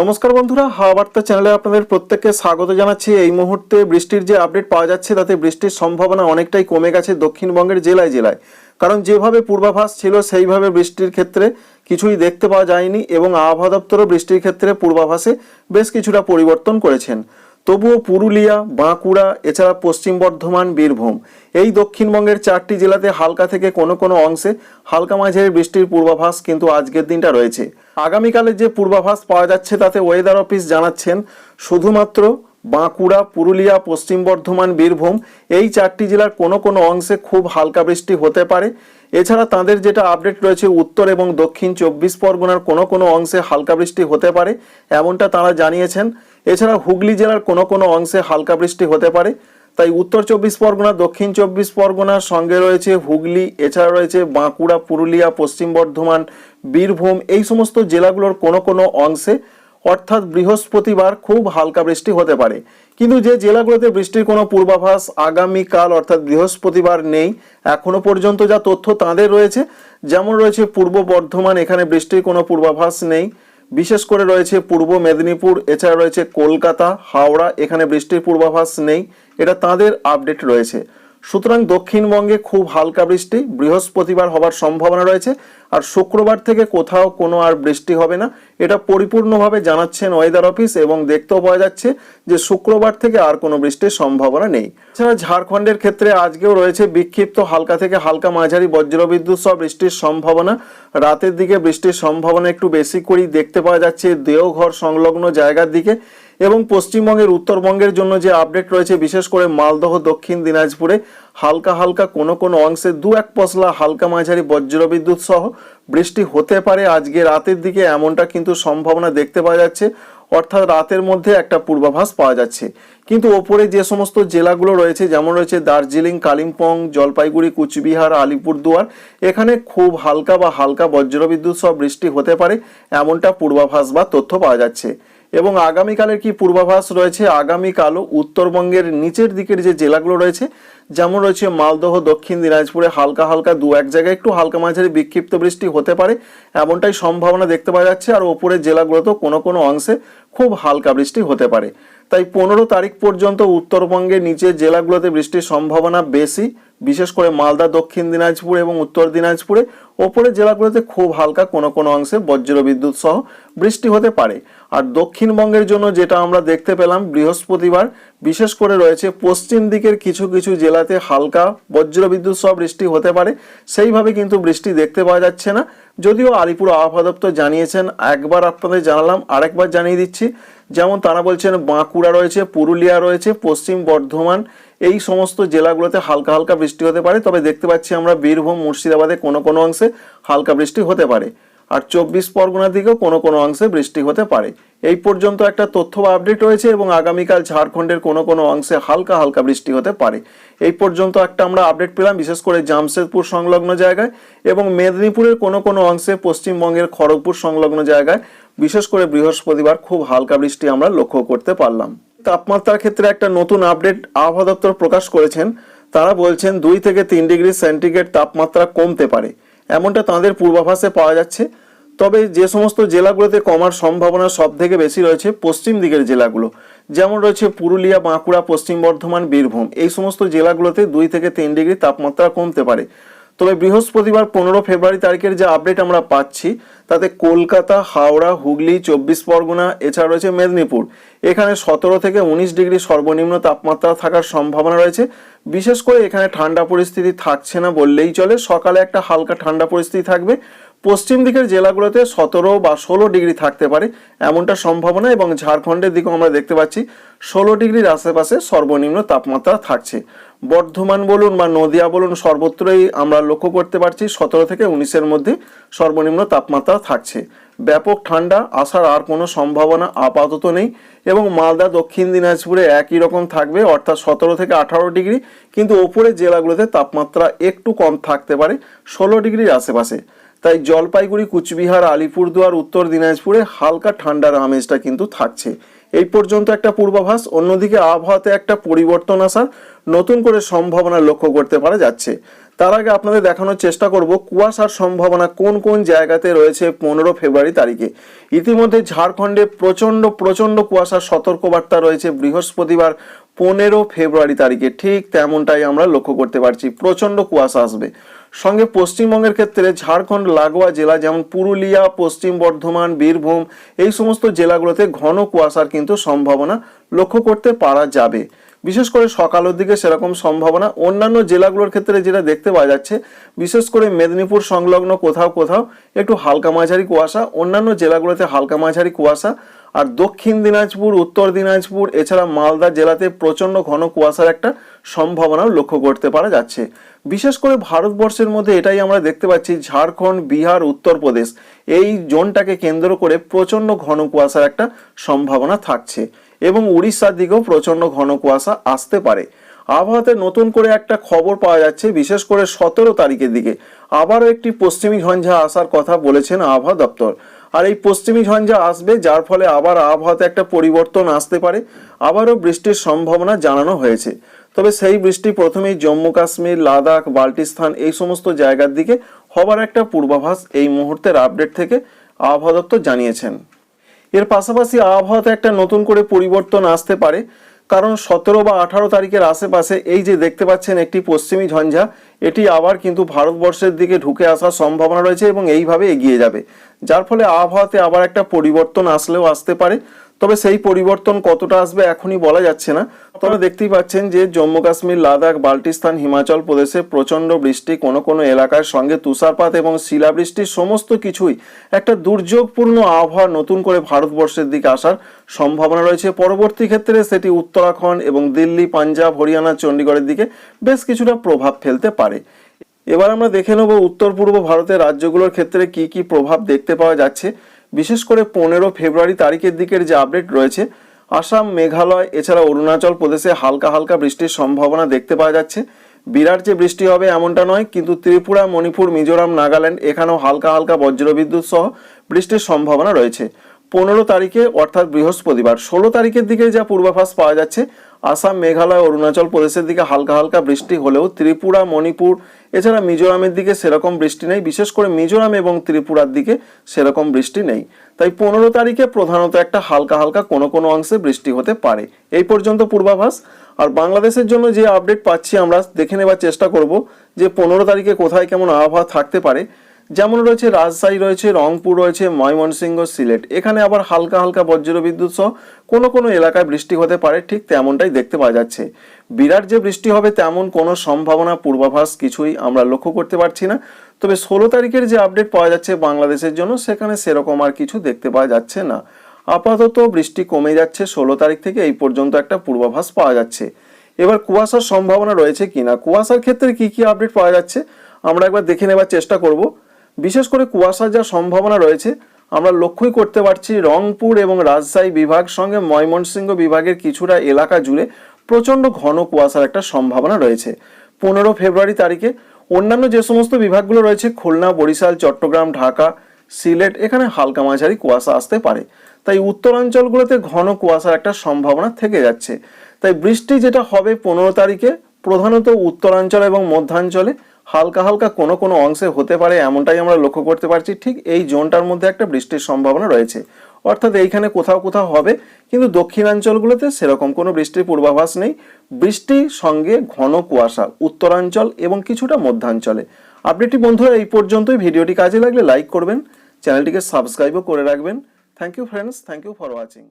নমস্কার বন্ধুরা, হাওয়া বার্তা চ্যানেলে আপনাদের প্রত্যেককে স্বাগত জানাচ্ছি। এই মুহূর্তে বৃষ্টির যে আপডেট পাওয়া যাচ্ছে, তাতে বৃষ্টির সম্ভাবনা অনেকটাই কমে গেছে দক্ষিণবঙ্গের জেলায় জেলায়। কারণ যেভাবে পূর্বাভাস ছিল, সেইভাবে বৃষ্টির ক্ষেত্রে কিছুই দেখতে পাওয়া যায়নি এবং আবহাওয়া দপ্তরও বৃষ্টির ক্ষেত্রে পূর্বাভাসে বেশ কিছুটা পরিবর্তন করেছেন। তবুও পুরুলিয়া, বাঁকুড়া, এছাড়া পশ্চিম বর্ধমান, বীরভূম। এই দক্ষিণবঙ্গের চারটি জেলাতে হালকা থেকে কোনো কোনো অংশে হালকা মাঝারি বৃষ্টির পূর্বাভাস কিন্তু আজকের দিনটা রয়েছে। আগামীকালের যে পূর্বাভাস পাওয়া যাচ্ছে তাতে ওয়েদার অফিস জানাচ্ছেন শুধুমাত্র বাঁকুড়া, পুরুলিয়া, পশ্চিম বর্ধমান, বীরভূম এই চারটি জেলার কোনো কোনো অংশে খুব হালকা বৃষ্টি হতে পারে। এছাড়া তাদের যেটা আপডেট রয়েছে উত্তর এবং দক্ষিণ চব্বিশ পরগনার কোনো কোনো অংশে হালকা বৃষ্টি হতে পারে, এমনটা তারা জানিয়েছেন। এছাড়া হুগলি জেলার কোনো কোনো অংশে হালকা বৃষ্টি হতে পারে। তাই উত্তর চব্বিশ পরগনা, দক্ষিণ চব্বিশ পরগনার সঙ্গে রয়েছে হুগলি, এছাড়া রয়েছে বাঁকুড়া, পুরুলিয়া, পশ্চিম বর্ধমান, বীরভূম, এই সমস্ত জেলাগুলোর কোনো কোনো অংশে অর্থাৎ বৃহস্পতিবার খুব হালকা বৃষ্টি হতে পারে। কিন্তু যে জেলাগুলোতে বৃষ্টির কোনো পূর্বাভাস আগামীকাল অর্থাৎ বৃহস্পতিবার নেই, এখনও পর্যন্ত যা তথ্য তাদের রয়েছে, যেমন রয়েছে পূর্ব বর্ধমান, এখানে বৃষ্টির কোনো পূর্বাভাস নেই। বিশেষ করে রয়েছে পূর্ব মেদিনীপুর, এছাড়া রয়েছে কলকাতা, হাওড়া, এখানে বৃষ্টির পূর্বাভাস নেই। এটা তাদের আপডেট রয়েছে। সুতরাং দক্ষিণবঙ্গে খুব হালকা বৃষ্টি, বৃহস্পতিবার হবার সম্ভাবনা রয়েছে, আর শুক্রবার থেকে কোথাও কোনো আর বৃষ্টি হবে না। এটা পরিপূর্ণভাবে জানাচ্ছেন ওয়েদার অফিস এবং দেখতেও পাওয়া যাচ্ছে যে শুক্রবার থেকে আর কোনো বৃষ্টির সম্ভাবনা নেই। এছাড়া ঝাড়খণ্ডের ক্ষেত্রে আজকেও রয়েছে বিক্ষিপ্ত হালকা থেকে হালকা মাঝারি বজ্রবিদ্যুৎ সহ বৃষ্টির সম্ভাবনা। রাতের দিকে বৃষ্টির সম্ভাবনা একটু বেশি করেই দেখতে পাওয়া যাচ্ছে দেওঘর সংলগ্ন জায়গার দিকে। এবং পশ্চিমবঙ্গের উত্তরবঙ্গের জন্য যে আপডেট রয়েছে, বিশেষ করে মালদহ, দক্ষিণ দিনাজপুরে হালকা হালকা কোনো কোনো অংশে দু এক পশলা হালকা মাঝারি বজ্রবিদ্যুৎ সহ বৃষ্টি হতে পারে। আজকে রাতের দিকে এমনটা কিন্তু সম্ভাবনা দেখতে পাওয়া যাচ্ছে। অর্থাৎ রাতের মধ্যে একটা পূর্বাভাস পাওয়া যাচ্ছে। কিন্তু ওপরে যে সমস্ত জেলাগুলো রয়েছে, যেমন রয়েছে দার্জিলিং, কালিম্পং, জলপাইগুড়ি, কুচবিহার, আলিপুরদুয়ার, এখানে খুব হালকা বা হালকা বজ্রবিদ্যুৎ সহ বৃষ্টি হতে পারে। এমনটা পূর্বাভাস বা তথ্য পাওয়া যাচ্ছে। এবং আগামীকালের কি পূর্বাভাস রয়েছে? আগামীকালও উত্তরবঙ্গের নিচের দিকের যে জেলাগুলো রয়েছে, যেমন রয়েছে মালদহ, দক্ষিণ দিনাজপুরে হালকা হালকা দু এক জায়গায় একটু হালকা মাঝারি বিক্ষিপ্ত বৃষ্টি হতে পারে, এমনটাই সম্ভাবনা দেখতে পাওয়া যাচ্ছে। আর ওপরের জেলাগুলোতেও কোনো কোনো অংশে খুব হালকা বৃষ্টি হতে পারে। তাই পনেরো তারিখ পর্যন্ত উত্তরবঙ্গের নিচে জেলাগুলোতে বৃষ্টির সম্ভাবনা বেশি, বিশেষ করে মালদা, দক্ষিণ দিনাজপুর এবং উত্তর দিনাজপুরে। ওপরের জেলাগুলোতে খুব হালকা কোনো কোনো অংশে বজ্রবিদ্যুৎ সহ বৃষ্টি হতে পারে। আর দক্ষিণবঙ্গের জন্য যেটা আমরা দেখতে পেলাম বৃহস্পতিবার, বিশেষ করে রয়েছে পশ্চিম দিকের কিছু কিছু জেলাতে হালকা বজ্রবিদ্যুৎ সহ বৃষ্টি হতে পারে। সেইভাবে কিন্তু বৃষ্টি দেখতে পাওয়া যাচ্ছে না। যদিও আলিপুর আবহাওয়া দপ্তর জানিয়েছেন, একবার আপনাদের জানালাম, আরেকবার জানিয়ে দিচ্ছি। যেমন তারা বলছেন বাঁকুড়া রয়েছে, পুরুলিয়া রয়েছে, পশ্চিম বর্ধমান, এই সমস্ত জেলাগুলোতে হালকা হালকা বৃষ্টি হতে পারে। তবে দেখতে পাচ্ছি আমরা বীরভূম, মুর্শিদাবাদে কোনো কোনো অংশে হালকা বৃষ্টি হতে পারে। আর চব্বিশ পরগনার দিকেও কোনো কোনো অংশে বৃষ্টি হতে পারে। এই পর্যন্ত একটা তথ্য বা আপডেট রয়েছে এবং আগামীকাল ঝাড়খণ্ডের কোনো কোনো অংশে হালকা হালকা বৃষ্টি হতে পারে। এই পর্যন্ত একটা আমরা আপডেট পেলাম, বিশেষ করে জামশেদপুর সংলগ্ন জায়গায় এবং মেদিনীপুরের কোনো কোনো অংশে পশ্চিমবঙ্গের খড়গপুর সংলগ্ন জায়গায়, বিশেষ করে বৃহস্পতিবার খুব হালকা বৃষ্টি আমরা লক্ষ্য করতে পারলাম। তাপমাত্রার ক্ষেত্রে একটা নতুন আপডেট আবহাওয়া দপ্তর প্রকাশ করেছেন। তারা বলছেন দুই থেকে তিন ডিগ্রি সেন্টিগ্রেড তাপমাত্রা কমতে পারে। এমনটা তাঁদের পূর্বাভাসে পাওয়া যাচ্ছে। তবে যে সমস্ত জেলাগুলোতে কমার সম্ভাবনা সব থেকে বেশি রয়েছে পশ্চিম দিকের জেলাগুলো। যেমন রয়েছে পুরুলিয়া, বাঁকুড়া, পশ্চিম বর্ধমান, বীরভূম। এই সমস্ত জেলাগুলোতে দুই থেকে তিন ডিগ্রি তাপমাত্রা কমতে পারে। তবে বৃহস্পতিবার পনেরো ফেব্রুয়ারি তারিখের যে আপডেট আমরা পাচ্ছি, তাতে কলকাতা, হাওড়া, হুগলি, চব্বিশ পরগনা, এছাড়া রয়েছে মেদিনীপুর। এখানে সতেরো থেকে উনিশ ডিগ্রি সর্বনিম্ন তাপমাত্রা থাকার সম্ভাবনা রয়েছে। বিশেষ করে এখানে ঠান্ডা পরিস্থিতি থাকছে না বললেই চলে। সকালে একটা হালকা ঠান্ডা পরিস্থিতি থাকবে। পশ্চিম দিকের জেলাগুলোতে সতেরো বা ষোলো ডিগ্রি থাকতে পারে, এমনটা সম্ভাবনা এবং ঝাড়খণ্ডের দিকেও আমরা দেখতে পাচ্ছি, ষোলো ডিগ্রির আশেপাশে সর্বনিম্ন তাপমাত্রা থাকছে। বর্ধমান বলুন বা নদিয়া বলুন, সর্বত্রই আমরা লক্ষ্য করতে পারছি সতেরো থেকে উনিশের মধ্যে সর্বনিম্ন তাপমাত্রা থাকছে। ব্যাপক ঠান্ডা আসার আর কোনো সম্ভাবনা আপাতত নেই এবং মালদা, দক্ষিণ দিনাজপুরে একই রকম থাকবে, অর্থাৎ সতেরো থেকে আঠারো ডিগ্রি, কিন্তু ওপরের জেলাগুলোতে তাপমাত্রা একটু কম থাকতে পারে ষোলো ডিগ্রির আশেপাশে। তাই জলপাইগুড়ি, কুচবিহার, আলিপুরদুয়ার, উত্তর দিনাজপুরে হালকা ঠান্ডার আমেজটা কিন্তু থাকছে। এই পর্যন্ত একটা পূর্বাভাস, অন্যদিকে আবহাওয়াতে একটা পরিবর্তন আসার নতুন করে সম্ভাবনা লক্ষ্য করতে পারা যাচ্ছে। তার আগে আপনাদের দেখানোর চেষ্টা করব কুয়াশার সম্ভাবনা কোন কোন জায়গাতে রয়েছে পনেরো ফেব্রুয়ারি তারিখে। ইতিমধ্যে ঝাড়খণ্ডে প্রচণ্ড প্রচণ্ড কুয়াশার সতর্কবার্তা রয়েছে বৃহস্পতিবার পনেরো ফেব্রুয়ারি তারিখে। ঠিক তেমনটাই আমরা লক্ষ্য করতে পারছি। প্রচণ্ড কুয়াশা আসবে। সঙ্গে পশ্চিমবঙ্গের ক্ষেত্রে ঝাড়খণ্ড, লাগোয়া জেলা যেমন পুরুলিয়া, পশ্চিম বর্ধমান, বীরভূম, এই সমস্ত জেলাগুলোতে ঘন কুয়াশার কিন্তু সম্ভাবনা লক্ষ্য করতে পারা যাবে। বিশেষ করে সকালের দিকে সেরকম সম্ভাবনা। অন্যান্য জেলাগুলোর ক্ষেত্রে যেটা দেখতে পাওয়া যাচ্ছে, বিশেষ করে মেদিনীপুর সংলগ্ন কোথাও কোথাও একটু হালকা মাঝারি কুয়াশা। অন্যান্য জেলাগুলোতে হালকা মাঝারি কুয়াশা। আর দক্ষিণ দিনাজপুর, উত্তর দিনাজপুর, এছাড়া মালদা জেলাতে প্রচণ্ড ঘন কুয়াশার একটা সম্ভাবনাও লক্ষ্য করতে পারা যাচ্ছে। বিশেষ করে ভারতবর্ষের মধ্যে এটাই আমরা দেখতে পাচ্ছি, ঝাড়খণ্ড, বিহার, উত্তরপ্রদেশ। এই জোনটাকে কেন্দ্র করে প্রচণ্ড ঘন কুয়াশার একটা সম্ভাবনা থাকছে এবং উড়িষ্যার দিকেও প্রচণ্ড ঘন কুয়াশা আসতে পারে। আবহাওয়াতে নতুন করে একটা খবর পাওয়া যাচ্ছে, বিশেষ করে সতেরো তারিখের দিকে। আবারও একটি পশ্চিমী ঝঞ্ঝা আসার কথা বলেছেন আবহাওয়া দপ্তর। আর এই পশ্চিমী ঝঞ্ঝা আসবে, যার ফলে আবার আবহাওয়াতে একটা পরিবর্তন আসতে পারে। আবারও বৃষ্টির সম্ভাবনা জানানো হয়েছে। তবে সেই বৃষ্টি প্রথমেই জম্মু, কাশ্মীর, লাদাখ, বাল্টিস্তান এই সমস্ত জায়গার দিকে হবার একটা পূর্বাভাস এই মুহূর্তের আপডেট থেকে আবহাওয়া দপ্তর জানিয়েছেন। এর পাশাপাশি আবহাওয়াতে একটা নতুন করে পরিবর্তন আসতে পারে। কারণ সতেরো বা আঠারো তারিখের আশেপাশে এই যে দেখতে পাচ্ছেন একটি পশ্চিমী ঝঞ্ঝা এটি আবার কিন্তু ভারতবর্ষের দিকে ঢুকে আসার সম্ভাবনা রয়েছে এবং এইভাবে এগিয়ে যাবে। যার ফলে আবহাওয়াতে আবার একটা পরিবর্তন আসলেও আসতে পারে। তবে সেই পরিবর্তন কতটা আসবে এখনই বলা যাচ্ছে না। তবে দেখতেই পাচ্ছেন যে জম্মু কাশ্মীর, লাদাখ, বাল্টিস্তান, হিমাচল প্রদেশে প্রচণ্ড বৃষ্টি, কোনো কোনো এলাকার সঙ্গে তুষারপাত এবং শিলাবৃষ্টির সমস্ত কিছুই একটা দুর্যোগপূর্ণ আবহাওয়া নতুন করে ভারতবর্ষের দিকে আসার সম্ভাবনা রয়েছে। পরবর্তী ক্ষেত্রে সেটি উত্তরাখণ্ড এবং দিল্লি, পাঞ্জাব, হরিয়ানা, চণ্ডীগড়ের দিকে বেশ কিছুটা প্রভাব ফেলতে পারে। এবার আমরা দেখে নেব উত্তর পূর্ব ভারতের রাজ্যগুলোর ক্ষেত্রে কি কি প্রভাব দেখতে পাওয়া যাচ্ছে। বিশেষ করে পনেরো ফেব্রুয়ারি তারিখের দিকের যে আপডেট রয়েছে, আসাম, মেঘালয়, এছাড়া অরুণাচল প্রদেশে হালকা হালকা বৃষ্টির সম্ভাবনা দেখতে পাওয়া যাচ্ছে। বিরাট যে বৃষ্টি হবে এমনটা নয়, কিন্তু ত্রিপুরা, মণিপুর, মিজোরাম, নাগাল্যান্ড এখানেও হালকা হালকা বজ্রবিদ্যুৎ সহ বৃষ্টির সম্ভাবনা রয়েছে। পনেরো তারিখে, অর্থাৎ বৃহস্পতিবার। ষোলো তারিখের দিকে যা পূর্বাভাস পাওয়া যাচ্ছে, আসাম, মেঘালয়, অরুণাচল প্রদেশের দিকে হালকা হালকা বৃষ্টি হলেও ত্রিপুরা, মণিপুর, এছাড়া মিজোরামের দিকে সেরকম বৃষ্টি নেই। বিশেষ করে মিজোরাম এবং ত্রিপুরার দিকে সেরকম বৃষ্টি নেই। তাই পনেরো তারিখে প্রধানত একটা হালকা হালকা কোনো কোনো অংশে বৃষ্টি হতে পারে। এই পর্যন্ত পূর্বাভাস। আর বাংলাদেশের জন্য যে আপডেট পাচ্ছি আমরা, দেখে নেবার চেষ্টা করব যে পনেরো তারিখে কোথায় কেমন আবহাওয়া থাকতে পারে। যেমন রয়েছে রাজশাহী, রয়েছে রংপুর, রয়েছে ময়মনসিংহ, সিলেট। এখানে আবার হালকা হালকা বজ্রবিদ্যুৎ সহ কোনো কোনো এলাকায় বৃষ্টি হতে পারে, ঠিক তেমনটাই দেখতে পাওয়া যাচ্ছে। বিরাট যে বৃষ্টি হবে, তেমন কোনো সম্ভাবনা, পূর্বাভাস কিছুই আমরা লক্ষ্য করতে পারছি না। তবে ষোলো তারিখের যে আপডেট পাওয়া যাচ্ছে বাংলাদেশের জন্য, সেখানে সেরকম আর কিছু দেখতে পাওয়া যাচ্ছে না। আপাতত বৃষ্টি কমে যাচ্ছে, ষোলো তারিখ থেকে এই পর্যন্ত একটা পূর্বাভাস পাওয়া যাচ্ছে। এবার কুয়াশার সম্ভাবনা রয়েছে কিনা? কুয়াশার ক্ষেত্রে কি কি আপডেট পাওয়া যাচ্ছে? আমরা একবার দেখে নেবার চেষ্টা করব। বিশেষ করে কুয়াশার যা সম্ভাবনা রয়েছে, আমরা লক্ষ্যই করতে পারছি রংপুর এবং রাজশাহী বিভাগ সঙ্গে ময়মনসিংহ বিভাগের কিছুটা এলাকা জুড়ে প্রচণ্ড ঘন কুয়াশার একটা সম্ভাবনা রয়েছে। পনেরো ফেব্রুয়ারি তারিখে অন্যান্য যে সমস্ত বিভাগগুলো রয়েছে, খুলনা, বরিশাল, চট্টগ্রাম, ঢাকা, সিলেট, এখানে হালকা মাঝারি কুয়াশা আসতে পারে। তাই উত্তরাঞ্চলগুলোতে ঘন কুয়াশার একটা সম্ভাবনা থেকে যাচ্ছে। তাই বৃষ্টি যেটা হবে পনেরো তারিখে, প্রধানত উত্তরাঞ্চল এবং মধ্যাঞ্চলে হালকা হালকা কোনো কোনো অংশে হতে পারে এমনটাই আমরা লক্ষ্য করতে পারছি। ঠিক এই জোনটার মধ্যে একটা বৃষ্টির সম্ভাবনা রয়েছে। অর্থাৎ এইখানে কোথাও কোথাও হবে, কিন্তু দক্ষিণাঞ্চলগুলোতে সেরকম কোনো বৃষ্টির পূর্বাভাস নেই। বৃষ্টির সঙ্গে ঘন কুয়াশা, উত্তরাঞ্চল এবং কিছুটা মধ্যাঞ্চলে। আপডেটটি বন্ধুরা, এই পর্যন্তই। ভিডিওটি কাজে লাগলে লাইক করবেন, চ্যানেলটিকে সাবস্ক্রাইবও করে রাখবেন। Thank you friends thank you for watching